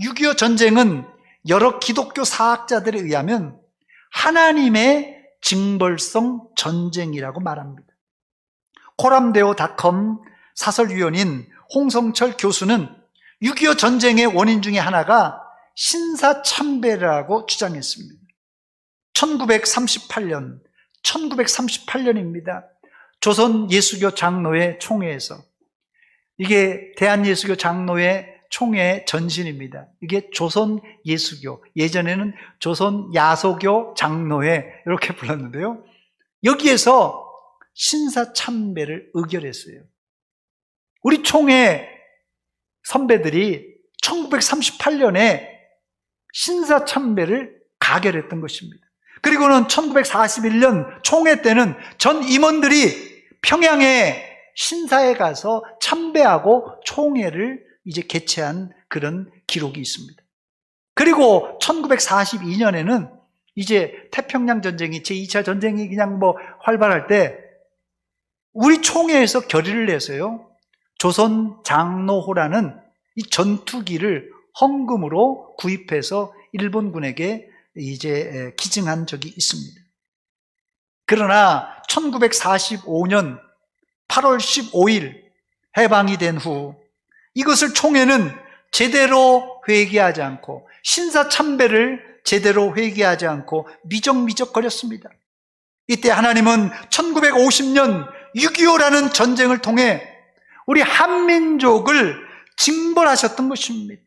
6.25 전쟁은 여러 기독교 사학자들에 의하면 하나님의 징벌성 전쟁이라고 말합니다. 코람데오닷컴 사설위원인 홍성철 교수는 6.25 전쟁의 원인 중에 하나가 신사참배라고 주장했습니다. 1938년, 1938년입니다. 조선 예수교 장로회 총회에서 이게 대한예수교 장로회 총회 전신입니다. 이게 조선 예수교, 예전에는 조선 야소교 장로회 이렇게 불렀는데요. 여기에서 신사 참배를 의결했어요. 우리 총회 선배들이 1938년에 신사 참배를 가결했던 것입니다. 그리고는 1941년 총회 때는 전 임원들이 평양에 신사에 가서 참배하고 총회를 이제 개최한 그런 기록이 있습니다. 그리고 1942년에는 이제 태평양 전쟁이 제2차 전쟁이 그냥 뭐 활발할 때 우리 총회에서 결의를 내서요. 조선 장로호라는 이 전투기를 헌금으로 구입해서 일본군에게 이제 기증한 적이 있습니다. 그러나 1945년 8월 15일 해방이 된 후 이것을 총회는 제대로 회개하지 않고 신사참배를 제대로 회개하지 않고 미적미적거렸습니다. 이때 하나님은 1950년 6.25라는 전쟁을 통해 우리 한민족을 징벌하셨던 것입니다.